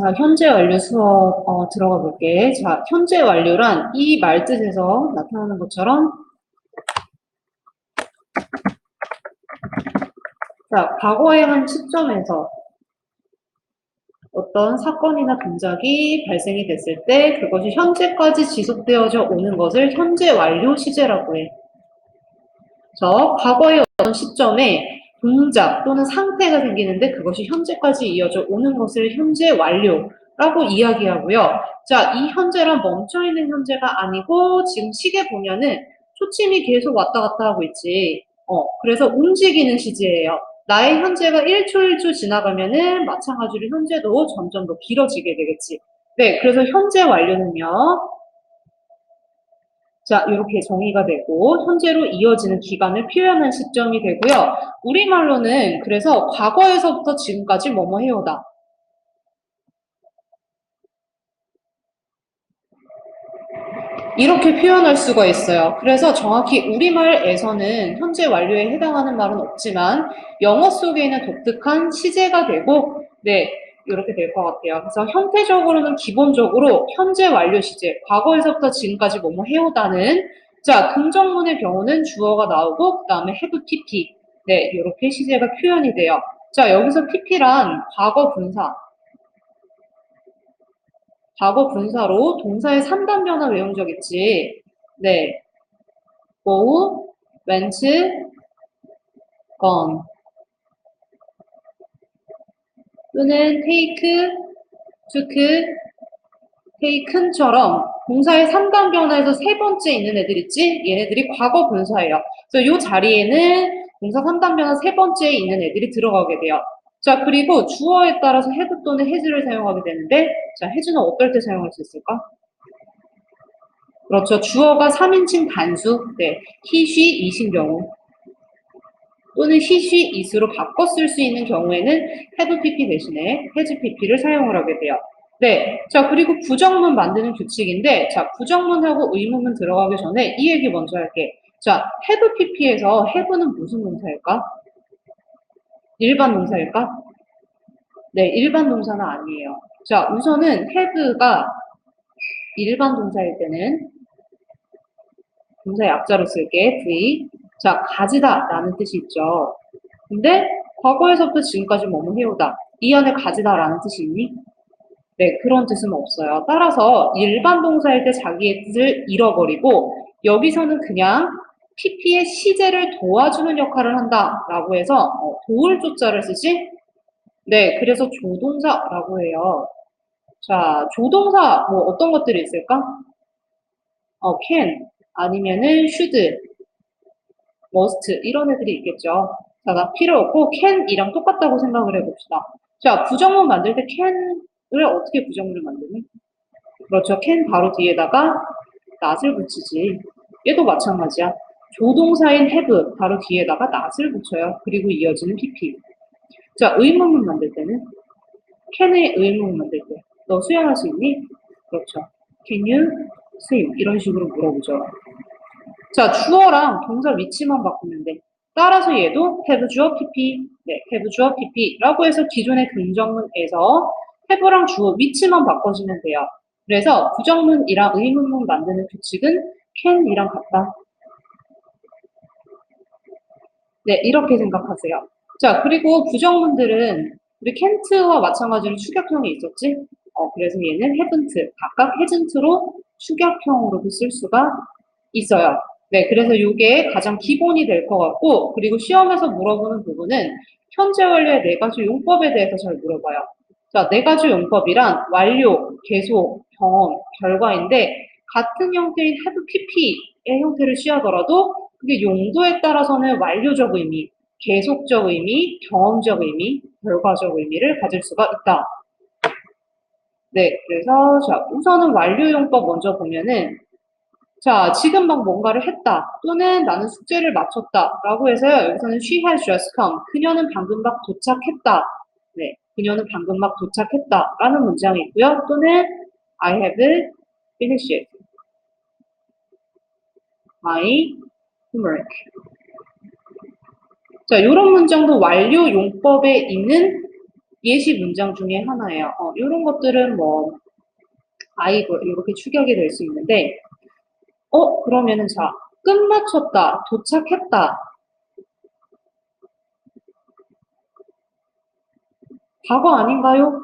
자, 현재 완료 수업 어, 들어가 볼게. 자, 현재 완료란 이 말 뜻에서 나타나는 것처럼 자, 과거의 한 시점에서 어떤 사건이나 동작이 발생이 됐을 때 그것이 현재까지 지속되어져 오는 것을 현재 완료 시제라고 해. 저 과거의 어떤 시점에 동작 또는 상태가 생기는데 그것이 현재까지 이어져 오는 것을 현재 완료라고 이야기하고요. 자, 이 현재란 멈춰있는 현재가 아니고 지금 시계 보면은 초침이 계속 왔다 갔다 하고 있지. 어, 그래서 움직이는 시제예요. 나의 현재가 1초 1초 지나가면은 마찬가지로 현재도 점점 더 길어지게 되겠지. 네, 그래서 현재 완료는요. 자, 이렇게 정의가 되고 현재로 이어지는 기간을 표현한 시점이 되고요. 우리말로는 그래서 과거에서부터 지금까지 뭐뭐 해오다. 이렇게 표현할 수가 있어요. 그래서 정확히 우리말에서는 현재 완료에 해당하는 말은 없지만 영어 속에 있는 독특한 시제가 되고 네, 이렇게 될 것 같아요. 그래서 형태적으로는 기본적으로 현재 완료 시제, 과거에서부터 지금까지 뭐뭐 해오다는 자, 긍정문의 경우는 주어가 나오고 그 다음에 have pp 네, 이렇게 시제가 표현이 돼요. 자, 여기서 pp란 과거 분사 과거 분사로 동사의 3단 변화 외운 적 있지? 네. go, went, gone. 또는 take, took, taken처럼 동사의 3단 변화에서 세 번째 있는 애들 있지? 얘네들이 과거 분사예요. 그래서 이 자리에는 동사 3단 변화 세 번째에 있는 애들이 들어가게 돼요. 자, 그리고 주어에 따라서 have 또는 has를 사용하게 되는데, 자, has는 어떨 때 사용할 수 있을까? 그렇죠. 주어가 3인칭 단수, 네, he, she, it인 경우. 또는 she, it으로 바꿔 쓸 수 있는 경우에는 have pp 대신에 has pp를 사용을 하게 돼요. 네. 자, 그리고 부정문 만드는 규칙인데, 자, 부정문하고 의문문 들어가기 전에 이 얘기 먼저 할게. 자, have pp에서 have는 무슨 동사일까? 일반 동사일까? 네, 일반 동사는 아니에요. 자, 우선은 have가 일반 동사일 때는 동사 약자로 쓸게, v. 자, 가지다 라는 뜻이 있죠. 근데 과거에서부터 지금까지 뭐뭐 해오다. 이 안에 가지다 라는 뜻이 있니? 네, 그런 뜻은 없어요. 따라서 일반 동사일 때 자기의 뜻을 잃어버리고 여기서는 그냥 PP의 시제를 도와주는 역할을 한다라고 해서 어, 도울 조자를 쓰지? 네, 그래서 조동사라고 해요. 자, 조동사 뭐 어떤 것들이 있을까? 어, can 아니면은 should, must 이런 애들이 있겠죠. 자, 나 필요 없고 can이랑 똑같다고 생각을 해봅시다. 자, 부정문 만들 때 can을 어떻게 부정문을 만드니? 그렇죠. can 바로 뒤에다가 not을 붙이지. 얘도 마찬가지야. 조동사인 have 바로 뒤에다가 not을 붙여요. 그리고 이어지는 pp. 자, 의문문 만들 때는 can의 의문문 만들 때 너 수영할 수 있니? 그렇죠. can you swim? 이런 식으로 물어보죠. 자, 주어랑 동사 위치만 바꾸면 돼. 따라서 얘도 have 주어 pp, 네, have 주어 pp라고 해서 기존의 긍정문에서 have랑 주어 위치만 바꿔주면 돼요. 그래서 부정문이랑 의문문 만드는 규칙은 can이랑 같다. 네, 이렇게 생각하세요. 자, 그리고 부정문들은 우리 캔트와 마찬가지로 축약형이 있었지? 어, 그래서 얘는 haven't, 각각 hasn't로 축약형으로도 쓸 수가 있어요. 네, 그래서 이게 가장 기본이 될 것 같고, 그리고 시험에서 물어보는 부분은 현재 완료의 네 가지 용법에 대해서 잘 물어봐요. 자, 네 가지 용법이란 완료, 계속, 경험, 결과인데, 같은 형태인 have pp의 형태를 취하더라도 그게 용도에 따라서는 완료적 의미, 계속적 의미, 경험적 의미, 결과적 의미를 가질 수가 있다. 네, 그래서 자 우선은 완료용법 먼저 보면은 자 지금 막 뭔가를 했다 또는 나는 숙제를 마쳤다 라고 해서요 여기서는 she has just come. 그녀는 방금 막 도착했다. 네 그녀는 방금 막 도착했다 라는 문장이 있고요. 또는 I have finished my homework. 자, 이런 문장도 완료 용법에 있는 예시 문장 중에 하나예요. 어, 이런 것들은 뭐 아이고 이렇게 추격이 될 수 있는데 어 그러면은 자 끝마쳤다 도착했다 과거 아닌가요?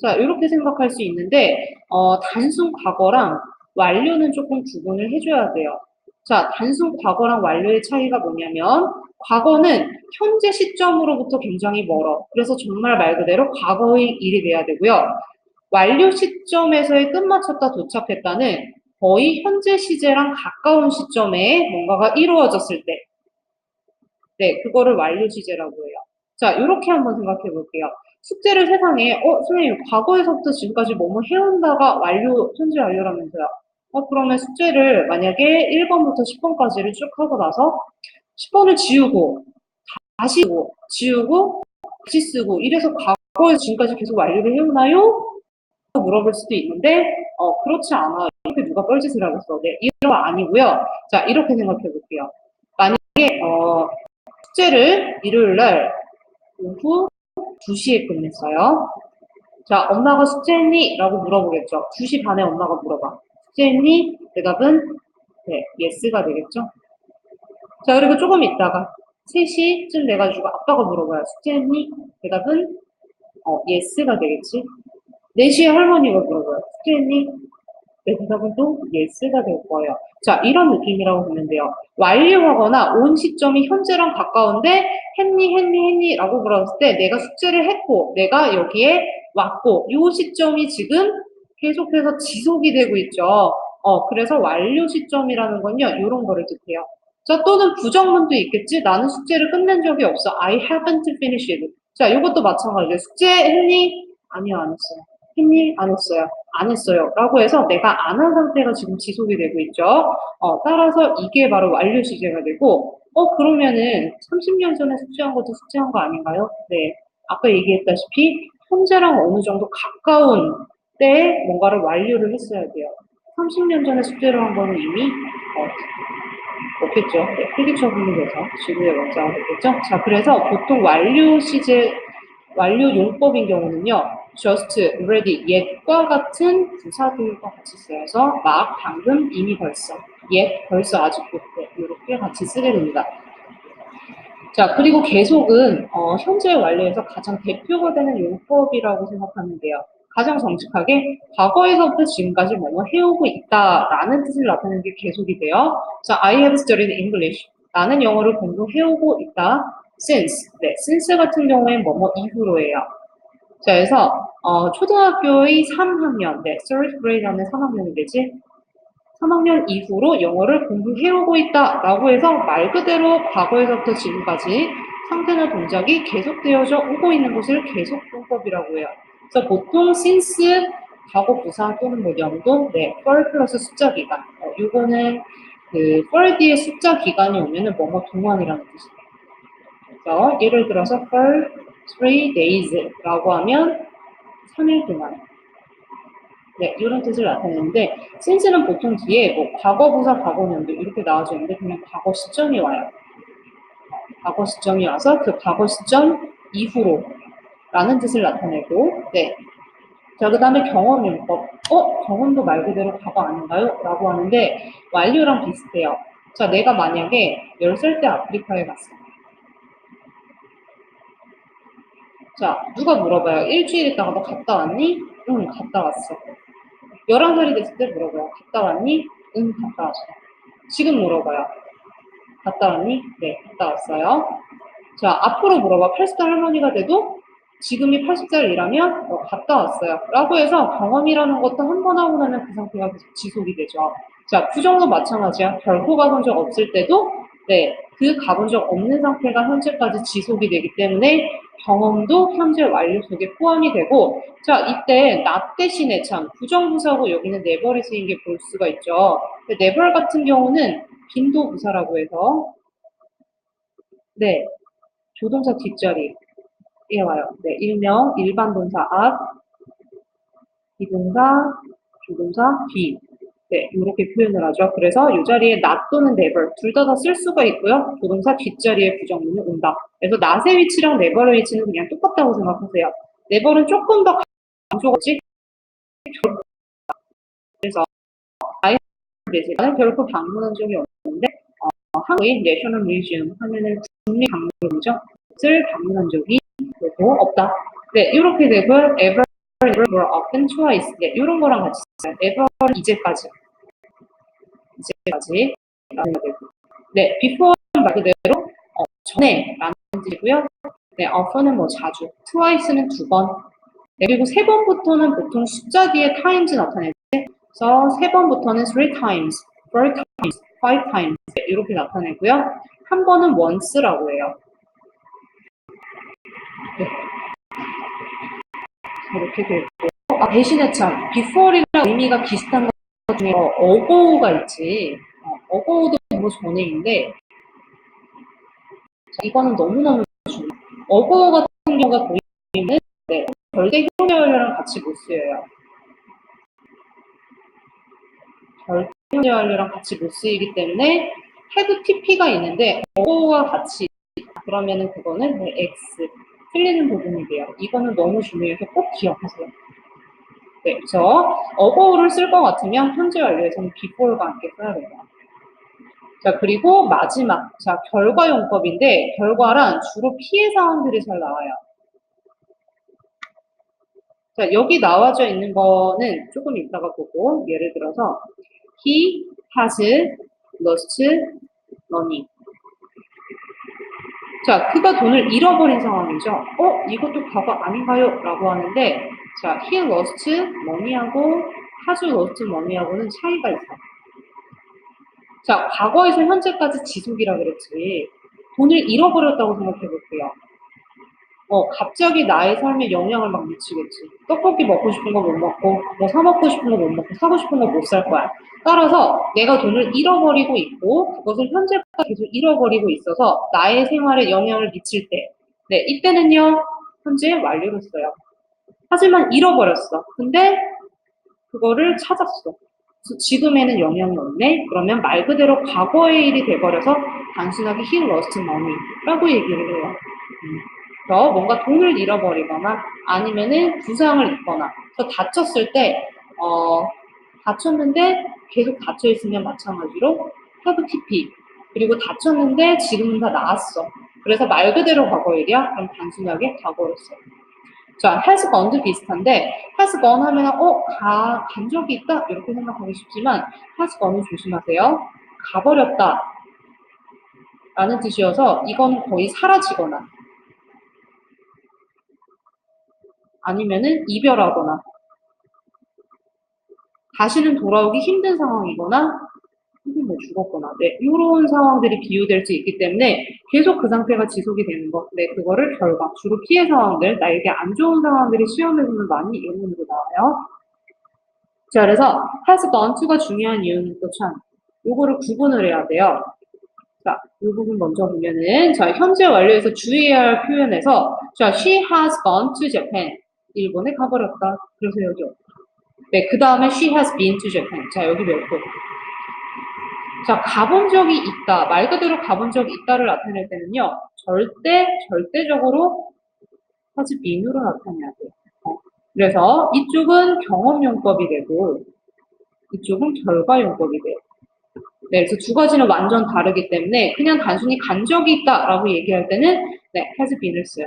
자, 이렇게 생각할 수 있는데, 어, 단순 과거랑 완료는 조금 구분을 해줘야 돼요. 자, 단순 과거랑 완료의 차이가 뭐냐면, 과거는 현재 시점으로부터 굉장히 멀어. 그래서 정말 말 그대로 과거의 일이 돼야 되고요. 완료 시점에서의 끝마쳤다 도착했다는 거의 현재 시제랑 가까운 시점에 뭔가가 이루어졌을 때, 네, 그거를 완료 시제라고 해요. 자, 이렇게 한번 생각해 볼게요. 숙제를 세상에, 어, 선생님, 과거에서부터 지금까지 뭐뭐 해온다가 완료, 현재 완료라면서요. 어, 그러면 숙제를 만약에 1번부터 10번까지를 쭉 하고 나서 10번을 지우고, 다시 쓰고, 지우고, 다시 쓰고, 이래서 과거에서 지금까지 계속 완료를 해오나요? 물어볼 수도 있는데, 어, 그렇지 않아. 이렇게 누가 뻘짓을 하겠어. 네, 이런 거 아니고요. 자, 이렇게 생각해 볼게요. 만약에, 어, 숙제를 일요일 날 오후 2시에 끝냈어요. 자, 엄마가 숙제했니? 라고 물어보겠죠. 2시 반에 엄마가 물어봐. 숙제했니? 대답은 네, yes가 되겠죠. 자, 그리고 조금 있다가 3시쯤 돼가지고 아빠가 물어봐요. 숙제했니? 대답은 어, yes가 되겠지. 4시에 할머니가 물어봐요. 숙제했니? 네, 대답은 또 yes가 될 거예요. 자, 이런 느낌이라고 보면 돼요. 완료하거나 온 시점이 현재랑 가까운데 했니, 했니, 했니 라고 물었을 때 내가 숙제를 했고 내가 여기에 왔고 이 시점이 지금 계속해서 지속이 되고 있죠. 어, 그래서 완료 시점이라는 건요, 이런 거를 뜻해요. 자, 또는 부정문도 있겠지? 나는 숙제를 끝낸 적이 없어. I haven't finished. 자, 이것도 마찬가지예요. 숙제 했니? 아니요, 안 했어요. 했니? 안 했어요. 안 했어요. 라고 해서 내가 안 한 상태가 지금 지속이 되고 있죠. 어, 따라서 이게 바로 완료 시제가 되고, 어, 그러면은 30년 전에 숙제한 것도 숙제한 거 아닌가요? 네. 아까 얘기했다시피 현재랑 어느 정도 가까운 때에 뭔가를 완료를 했어야 돼요. 30년 전에 숙제를 한 거는 이미 어, 없겠죠. 네, 필기 처분이 돼서 지구의 원자가 되겠죠. 자, 그래서 보통 완료 시제, 완료 용법인 경우는요. Just, ready, yet과 같은 부사들과 같이 쓰여서 막, 방금, 이미 벌써, yet, 벌써, 아직도 네, 이렇게 같이 쓰게 됩니다. 자, 그리고 계속은 어, 현재 완료에서 가장 대표가 되는 용법이라고 생각하는데요. 가장 정직하게 과거에서부터 지금까지 뭐뭐 해오고 있다라는 뜻을 나타내는 게 계속이 돼요. 자, I have studied English. 나는 영어를 공부해오고 있다. since. 네, since 같은 경우엔 뭐뭐 이후로예요. 자, 그래서 어, 초등학교의 3학년, 네, third grade 하면 3학년이 되지. 3학년 이후로 영어를 공부해오고 있다라고 해서 말 그대로 과거에서부터 지금까지 상태나 동작이 계속되어져 오고 있는 것을 계속용법이라고 해요. 그래서 보통 since 과거 부사 또는 뭐 연도, 네, for 플러스 숫자 기간. 어, 이거는 그 for 뒤에 숫자 기간이 오면은 뭐뭐 동안이라는 뜻이에요. 그래서 예를 들어서 for three days라고 하면 3일 동안. 네, 이런 뜻을 나타내는데 since는 보통 뒤에 뭐 과거 부사 과거 년도 이렇게 나와져 있는데 그냥 과거 시점이 와요. 과거 시점이 와서 그 과거 시점 이후로 라는 뜻을 나타내고 네. 자, 그 다음에 경험용법. 어? 경험도 말 그대로 과거 아닌가요? 라고 하는데 완료랑 비슷해요. 자, 내가 만약에 10살 때 아프리카에 갔어. 자, 누가 물어봐요. 일주일 있다가 너 갔다 왔니? 응, 갔다 왔어. 11살이 됐을 때 물어봐요. 갔다 왔니? 응, 갔다 왔어. 지금 물어봐요. 갔다 왔니? 네, 갔다 왔어요. 자, 앞으로 물어봐. 80살 할머니가 돼도 지금이 80살이라면 어, 갔다 왔어요. 라고 해서 경험이라는 것도 한 번 하고 나면 그 상태가 계속 지속이 되죠. 자, 부정도 마찬가지야. 결코 가본 적 없을 때도 네, 그 가본 적 없는 상태가 현재까지 지속이 되기 때문에 경험도 현재 완료 속에 포함이 되고 자 이때 not 대신에 참 부정부사고 여기는 never이 쓰인 게 볼 수가 있죠. never 같은 경우는 빈도부사라고 해서 네 조동사 뒷자리에 와요. 네 일명 일반 동사 앞 비동사 조동사 뒤 네, 이렇게 표현을 하죠. 그래서 이 자리에 not 또는 never 둘 다 다 쓸 수가 있고요. 조동사 뒷자리에 부정문이 온다. 그래서 not의 위치랑 never의 위치는 그냥 똑같다고 생각하세요. never는 조금 더 강조지 그래서 나는 결코 방문한 적이 없는데 어, 한국의 내셔널 뮤지엄 하면은 국립박물관이죠. 을 방문한 적이 결코 없다. 네, 이렇게 되고 ever, never, often, twice. 네, 이런 거랑 같이 써요. ever 이제까지. 이제까지. 네, before 말 그대로 어, 전에 뜻이고요. 네, often은 뭐 자주, twice는 두 번. 네, 그리고 세 번부터는 보통 숫자 뒤에 times 나타내죠. 그래서 세 번부터는 three times, four times, five times 네, 이렇게 나타내고요. 한 번은 once라고 해요. 네. 이렇게 되고 아 대신에 참 before이랑 의미가 비슷한 것 중에 어, 어고가 있지. 어, 어고도 뭐 전에인데 자, 이거는 너무너무 중요해요. 어고 같은 경우가 보이면 네, 절대 형용사랑 같이 못 쓰여요. 형용사랑 같이 못 쓰이기 때문에 헤드 TP가 있는데 어고와 같이 그러면은 그거는 네, X 틀리는 부분이 돼요. 이거는 너무 중요해서 꼭 기억하세요. 네, 그래서 어고를 쓸 것 같으면 현재 완료에서는 before과 함께 써야 돼요. 자, 그리고 마지막. 자, 결과 용법인데, 결과란 주로 피해 사항들이 잘 나와요. 자, 여기 나와져 있는 거는 조금 이따가 보고, 예를 들어서, he has lost money. 자, 그가 돈을 잃어버린 상황이죠. 어, 이것도 과거 아닌가요? 라고 하는데, 자, he lost money하고 has lost money하고는 차이가 있어요. 자, 과거에서 현재까지 지속이라 그랬지. 돈을 잃어버렸다고 생각해 볼게요. 어, 갑자기 나의 삶에 영향을 막 미치겠지. 떡볶이 먹고 싶은 거 못 먹고, 뭐 사 먹고 싶은 거 못 먹고, 사고 싶은 거 못 살 거야. 따라서 내가 돈을 잃어버리고 있고, 그것을 현재까지 계속 잃어버리고 있어서 나의 생활에 영향을 미칠 때, 네, 이때는요, 현재 완료를 써요. 하지만 잃어버렸어. 근데 그거를 찾았어. 지금에는 영향이 없네. 그러면 말 그대로 과거의 일이 돼버려서 단순하게 he lost money라고 얘기를 해요. 음. 그래서 뭔가 돈을 잃어버리거나 아니면은 부상을 입거나 그래서 다쳤을 때 어, 다쳤는데 계속 다쳐 있으면 마찬가지로 TP 그리고 다쳤는데 지금은 다 나았어. 그래서 말 그대로 과거일이야? 그럼 단순하게 과거로 써. 자, has gone도 비슷한데 has gone 하면 어, 가, 간 적이 있다? 이렇게 생각하기 쉽지만 has gone은 조심하세요. 가버렸다. 라는 뜻이어서 이건 거의 사라지거나 아니면은 이별하거나 다시는 돌아오기 힘든 상황이거나 혹은 뭐 죽었거나 네, 이런 상황들이 비유될 수 있기 때문에 계속 그 상태가 지속이 되는 것, 네, 그거를 결과, 주로 피해 상황들, 나에게 안 좋은 상황들이 시험에서는 많이 문제로 나와요. 자, 그래서 has gone to가 중요한 이유는 또 참, 요거를 구분을 해야 돼요. 자, 이 부분 먼저 보면은, 자, 현재 완료에서 주의해야 할 표현에서, 자, she has gone to Japan. 일본에 가버렸다. 그래서 여기. 네, 그 다음에 she has been to Japan. 자, 여기 몇 번. 자, 가본 적이 있다. 말 그대로 가본 적이 있다를 나타낼 때는요, 절대, 절대적으로 사실 민으로 나타내야 돼요. 어. 그래서 이쪽은 경험용법이 되고, 이쪽은 결과용법이 돼요. 네, 그래서 두 가지는 완전 다르기 때문에 그냥 단순히 간 적이 있다라고 얘기할 때는 네, has been을 써요.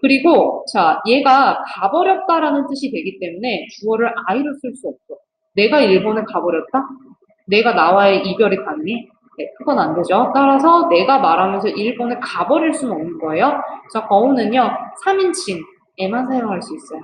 그리고 자, 얘가 가버렸다라는 뜻이 되기 때문에 주어를 I로 쓸 수 없어. 내가 일본에 가버렸다? 내가 나와의 이별이 가능해? 네, 그건 안 되죠. 따라서 내가 말하면서 일본에 가버릴 수는 없는 거예요. 자, 거우는요, 3인칭에만 사용할 수 있어요.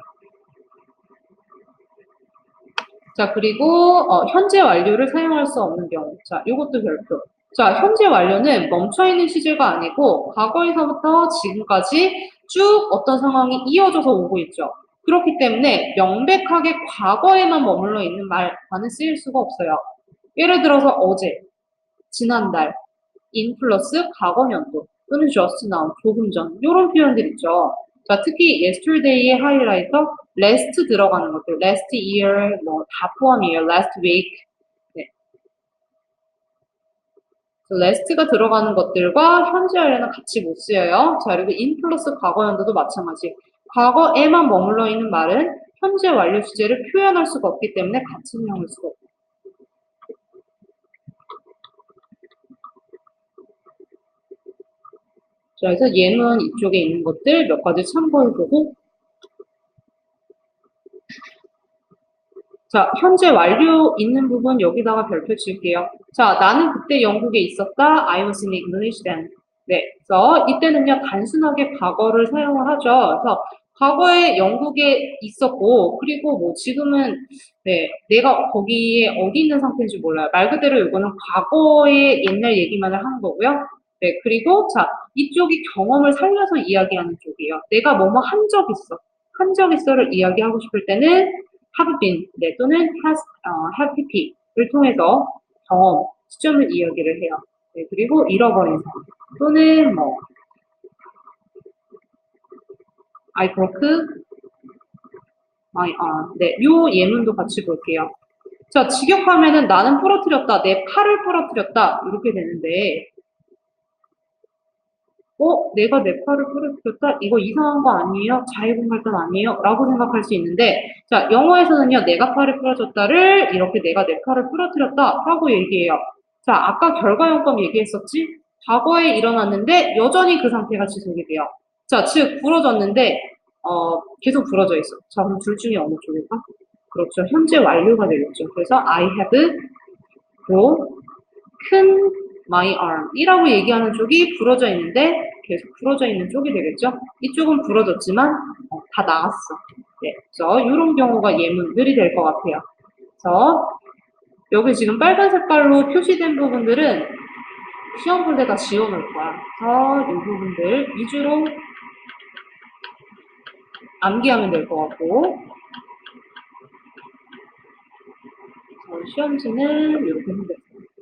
자, 그리고 어, 현재 완료를 사용할 수 없는 경우. 자, 이것도 별표. 자, 현재 완료는 멈춰 있는 시제가 아니고 과거에서부터 지금까지 쭉 어떤 상황이 이어져서 오고 있죠. 그렇기 때문에 명백하게 과거에만 머물러 있는 말과는 쓰일 수가 없어요. 예를 들어서 어제, 지난달, in 플러스 과거년도 또는 just now, 조금 전 이런 표현들 있죠. 자, 특히 yesterday의 하이라이터 last 들어가는 것들, last year, 뭐 다 포함이에요. last week, last가 들어가는 것들과 현재 완료는 같이 못 쓰여요. 자, 그리고 in 플러스 과거 연도도 마찬가지. 과거에만 머물러 있는 말은 현재 완료 주제를 표현할 수가 없기 때문에 같이 사용할 수가 없고. 자, 그래서 예문 이쪽에 있는 것들 몇 가지 참고해보고 자, 현재 완료 있는 부분 여기다가 별표 칠게요. 자, 나는 그때 영국에 있었다. I was in English then. 네, 그래서 이때는요 단순하게 과거를 사용을 하죠. 그래서 과거에 영국에 있었고 그리고 뭐 지금은 네 내가 거기에 어디 있는 상태인지 몰라요. 말 그대로 이거는 과거의 옛날 얘기만을 하는 거고요. 네 그리고 자 이쪽이 경험을 살려서 이야기하는 쪽이에요. 내가 뭐뭐 한 적 있어, 한 적 있어를 이야기하고 싶을 때는 have been 네 또는 has 어, have pp를 통해서 경험 시점을 이야기를 해요. 네 그리고 잃어버린 사람 또는 뭐 I broke my arm. 네, 요 예문도 같이 볼게요. 자, 직역하면은 나는 부러뜨렸다, 내 팔을 부러뜨렸다 이렇게 되는데 어? 내가 내 팔을 부러뜨렸다? 이거 이상한 거 아니에요? 자유공갈단 아니에요? 라고 생각할 수 있는데 자, 영어에서는요, 내가 팔을 부러졌다를 이렇게 내가 내 팔을 부러뜨렸다 하고 얘기해요. 자, 아까 결과용법 얘기했었지? 과거에 일어났는데 여전히 그 상태가 지속이 돼요. 자, 즉 부러졌는데 어, 계속 부러져 있어. 자, 그럼 둘 중에 어느 쪽일까? 그렇죠. 현재 완료가 되겠죠. 그래서 I have broken my arm. 이라고 얘기하는 쪽이 부러져 있는데 계속 부러져 있는 쪽이 되겠죠. 이쪽은 부러졌지만 어, 다 나갔어. 네, 그래서 이런 경우가 예문들이 될 것 같아요. 그래서 여기 지금 빨간 색깔로 표시된 부분들은 시험 볼 때다 지워놓을 거야. 그래서 이 부분들 위주로 암기하면 될 것 같고 저 시험지는 이렇게 생겼어요.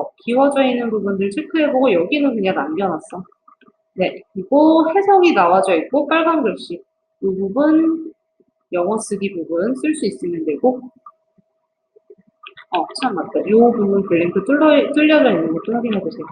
어, 기워져 있는 부분들 체크해보고 여기는 그냥 남겨놨어. 네, 그리고 해석이 나와져 있고 빨간 글씨 이 부분 영어 쓰기 부분 쓸 수 있으면 되고 어, 참 맞다. 이 부분 블링크 뚫려, 뚫려져 있는 것도 확인해 보세요.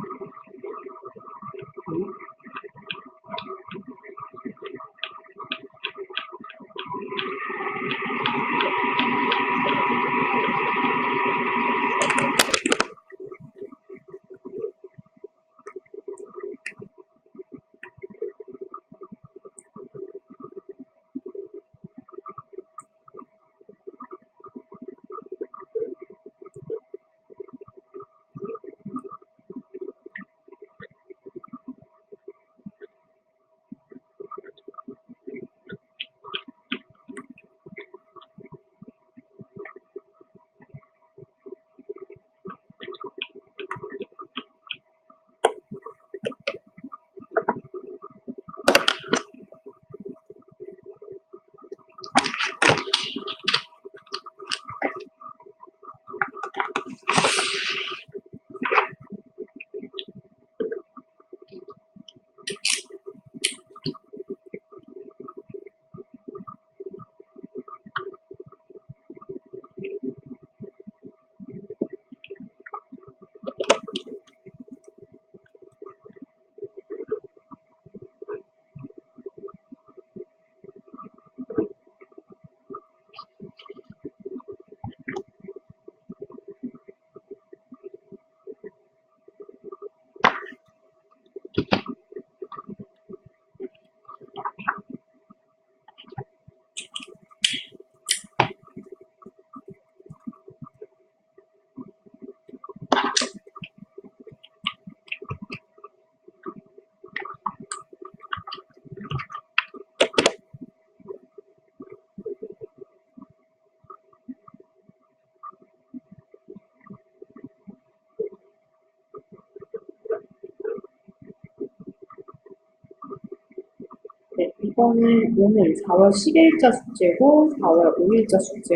이거는 오늘 4월 10일자 숙제고 4월 5일자 숙제